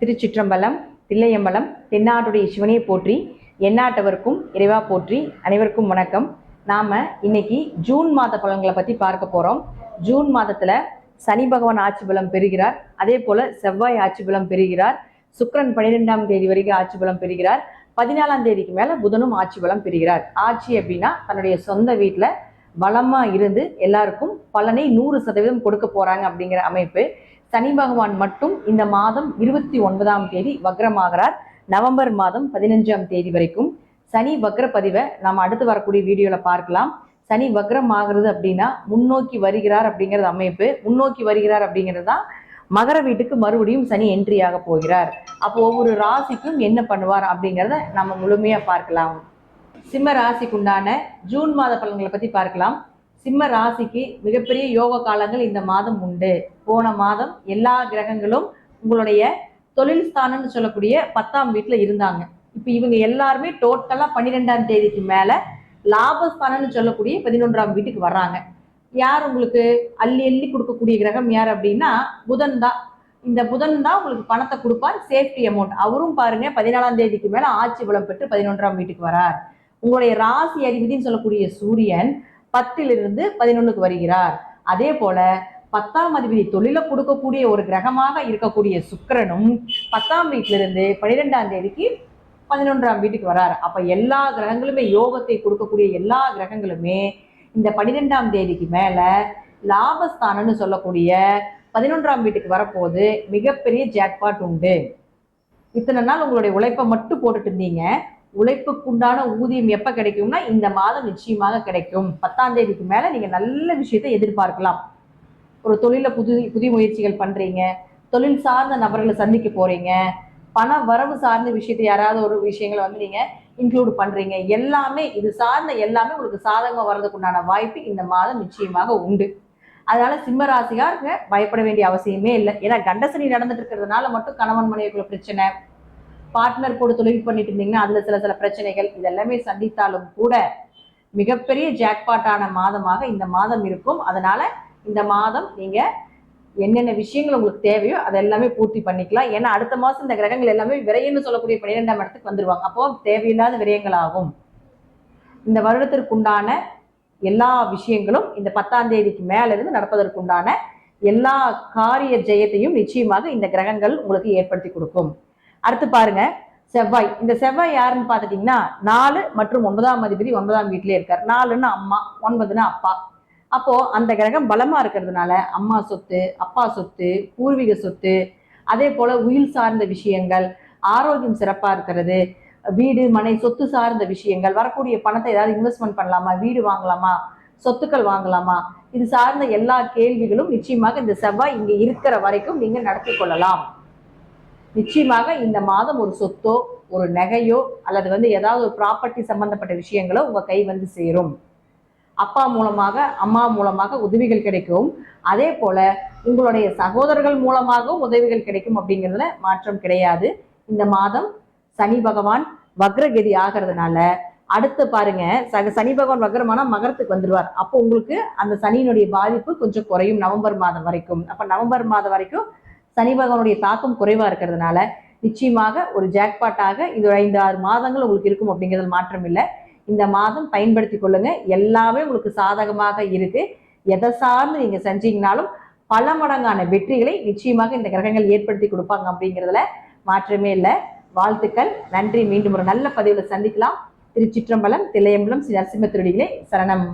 திருச்சிற்றம்பலம் தில்லையம்பலம் தென்னாட்டுடைய சிவனையை போற்றி எந்நாட்டவருக்கும் இறைவா போற்றி அனைவருக்கும் வணக்கம். நாம இன்னைக்கு ஜூன் மாத பலன்களை பத்தி பார்க்க போறோம். ஜூன் மாதத்துல சனி பகவான் ஆட்சி பலம் பெறுகிறார். அதே போல செவ்வாய் ஆட்சி பலம் பெறுகிறார். சுக்கிரன் பன்னிரெண்டாம் தேதி வரைக்கும் ஆட்சி பலம் பெறுகிறார். பதினாலாம் தேதிக்கு மேல புதனும் ஆட்சி பலம் பெறுகிறார். ஆட்சி அப்படின்னா தன்னுடைய சொந்த வீட்டுல பலமா இருந்து எல்லாருக்கும் பலனை நூறு சதவீதம் கொடுக்க போறாங்க அப்படிங்கிற அமைப்பு. சனி பகவான் மட்டும் இந்த மாதம் இருபத்தி ஒன்பதாம் தேதி வக்ரமாகிறார். நவம்பர் மாதம் பதினஞ்சாம் தேதி வரைக்கும் சனி வக்ர பதிவை நாம் அடுத்து வரக்கூடிய வீடியோல பார்க்கலாம். சனி வக்ரம் ஆகிறது அப்படின்னா முன்னோக்கி வருகிறார் அப்படிங்கிறது அமைப்பு. முன்னோக்கி வருகிறார் அப்படிங்கிறது தான் மகர வீட்டுக்கு மறுபடியும் சனி என்ட்ரி ஆக போகிறார். அப்போ ஒவ்வொரு ராசிக்கும் என்ன பண்ணுவார் அப்படிங்கிறத நம்ம முழுமையா பார்க்கலாம். சிம்ம ராசிக்குண்டான ஜூன் மாத பலன்களை பத்தி பார்க்கலாம். சிம்ம ராசிக்கு மிகப்பெரிய யோக காலங்கள் இந்த மாதம் உண்டு. போன மாதம் எல்லா கிரகங்களும் உங்களுடைய தொழில் ஸ்தானம்னு சொல்லக்கூடிய பத்தாம் வீட்டுல இருந்தாங்க. இப்போ இவங்க எல்லாருமே டோட்டலா பன்னிரெண்டாம் தேதிக்கு மேல லாபஸ்தானம்னு சொல்லக்கூடிய பதினொன்றாம் வீட்டுக்கு வர்றாங்க. யார் உங்களுக்கு அள்ளி அள்ளி கொடுக்கக்கூடிய கிரகம் யார் அப்படின்னா புதன் தான். இந்த புதன் தான் உங்களுக்கு பணத்தை கொடுப்பார் சேஃப்டி அமௌண்ட் அவரும் பாருங்க பதினாலாம் தேதிக்கு மேல ஆட்சி பலம் பெற்று பதினொன்றாம் வீட்டுக்கு வரார். உங்களுடைய ராசி அதிபதினு சொல்லக்கூடிய சூரியன் பத்திலிருந்து பதினொன்னுக்கு வருகிறார். அதே போல பத்தாம் அதிபதி தொழிலை கொடுக்கக்கூடிய ஒரு கிரகமாக இருக்கக்கூடிய சுக்கிரனும் பத்தாம் வீட்டிலிருந்து பனிரெண்டாம் பன்னிரெண்டாம் தேதிக்கு பதினொன்றாம் வீட்டுக்கு வரார். அப்ப எல்லா கிரகங்களுமே யோகத்தை கொடுக்கக்கூடிய எல்லா கிரகங்களுமே இந்த பன்னிரெண்டாம் தேதிக்கு மேல லாபஸ்தானம்னு சொல்லக்கூடிய பதினொன்றாம் வீட்டுக்கு வரப்போது மிகப்பெரிய ஜாக்பாட் உண்டு. இத்தனை நாள் உங்களுடைய உழைப்பை மட்டும் போட்டுட்டு இருந்தீங்க. உழைப்புக்குண்டான ஊதியம் எப்ப கிடைக்கும்னா இந்த மாதம் நிச்சயமாக கிடைக்கும். பத்தாம் தேதிக்கு மேல நீங்க நல்ல விஷயத்தை எதிர்பார்க்கலாம். ஒரு தொழில புது புதிய முயற்சிகள் பண்றீங்க. தொழில் சார்ந்த நபர்களை சந்திக்க போறீங்க. பண வரவு சார்ந்த விஷயத்தை யாராவது ஒரு விஷயங்களை வந்து நீங்க இன்க்ளூட் பண்றீங்க. எல்லாமே இது சார்ந்த எல்லாமே உங்களுக்கு சாதகமா வர்றதுக்குண்டான வாய்ப்பு இந்த மாதம் நிச்சயமாக உண்டு. அதனால சிம்மராசிகார் பயப்பட வேண்டிய அவசியமே இல்லை. ஏன்னா கண்டசனி நடந்துட்டு இருக்கிறதுனால மட்டும் கணவன் மனைவிக்குள்ள பிரச்சனை. பார்ட்னர் கூட தொழில் பண்ணிட்டு இருந்தீங்கன்னா அதுல சில சில பிரச்சனைகள் இதெல்லாமே சந்தித்தாலும் கூட மிகப்பெரிய ஜாக்பாட்டான மாதமாக இந்த மாதம் இருக்கும். அதனால இந்த மாதம் நீங்க என்னென்ன விஷயங்கள் உங்களுக்கு தேவையோ அதை எல்லாமே பூர்த்தி பண்ணிக்கலாம். ஏன்னா அடுத்த மாசம் இந்த கிரகங்கள் எல்லாமே விரையன்னு சொல்லக்கூடிய பன்னிரெண்டாம் இடத்துக்கு வந்துருவாங்க. அப்போ தேவையில்லாத விரயங்கள் ஆகும் இந்த வருடத்திற்குண்டான எல்லா விஷயங்களும் இந்த பத்தாம் தேதிக்கு மேல இருந்து நடப்பதற்குண்டான எல்லா காரிய ஜெயத்தையும் நிச்சயமாக இந்த கிரகங்கள் உங்களுக்கு ஏற்படுத்தி கொடுக்கும். அடுத்து பாருங்க செவ்வாய். இந்த செவ்வாய் யாருன்னு பார்த்துட்டீங்கன்னா நாலு மற்றும் ஒன்பதாம் அதிபதி ஒன்பதாம் வீட்டிலே இருக்கார். நாலுன்னு அம்மா ஒன்பதுன்னு அப்பா. அப்போ அந்த கிரகம் பலமா இருக்கிறதுனால அம்மா சொத்து அப்பா சொத்து பூர்வீக சொத்து அதே போல உயில் சார்ந்த விஷயங்கள் ஆரோக்கியம் சிறப்பா இருக்கிறது வீடு மனை சொத்து சார்ந்த விஷயங்கள் வரக்கூடிய பணத்தை ஏதாவது இன்வெஸ்ட்மெண்ட் பண்ணலாமா வீடு வாங்கலாமா சொத்துக்கள் வாங்கலாமா இது சார்ந்த எல்லா கேள்விகளும் நிச்சயமாக இந்த செவ்வாய் இங்க இருக்கிற வரைக்கும் நீங்க நடத்தி கொள்ளலாம். நிச்சயமாக இந்த மாதம் ஒரு சொத்தோ ஒரு நகையோ அல்லது வந்து ஏதாவது ஒரு ப்ராப்பர்ட்டி சம்பந்தப்பட்ட விஷயங்களோ உங்க கை வந்து சேரும். அப்பா மூலமாக அம்மா மூலமாக உதவிகள் கிடைக்கும். அதே போல உங்களுடைய சகோதரர்கள் மூலமாகவும் உதவிகள் கிடைக்கும் அப்படிங்கிறதுல மாற்றம் கிடையாது. இந்த மாதம் சனி பகவான் வக்ரகதி ஆகிறதுனால அடுத்து பாருங்க சக சனி பகவான் வக்ரமான மகரத்துக்கு வந்துடுவார் அப்போ உங்களுக்கு அந்த சனியினுடைய பாதிப்பு கொஞ்சம் குறையும் நவம்பர் மாதம் வரைக்கும். அப்ப நவம்பர் மாதம் வரைக்கும் சனி பகவானுடைய தாக்கம் குறைவாக இருக்கிறதுனால நிச்சயமாக ஒரு ஜாக்பாட்டாக இது ஒரு ஐந்து ஆறு மாதங்கள் உங்களுக்கு இருக்கும் அப்படிங்கிறதுல மாற்றம் இல்லை. இந்த மாதம் பயன்படுத்தி கொள்ளுங்க. எல்லாமே உங்களுக்கு சாதகமாக இருக்கு. எதை சார்ந்து நீங்க செஞ்சீங்கனாலும் பல மடங்கான வெற்றிகளை நிச்சயமாக இந்த கிரகங்கள் ஏற்படுத்தி கொடுப்பாங்க அப்படிங்கிறதுல மாற்றமே இல்லை. வாழ்த்துக்கள். நன்றி. மீண்டும் ஒரு நல்ல பதிவில் சந்திக்கலாம். திருச்சிற்றம்பலம் தில்லையம்பலம் ஸ்ரீ நரசிம்ம திருடிகளே சரணம்.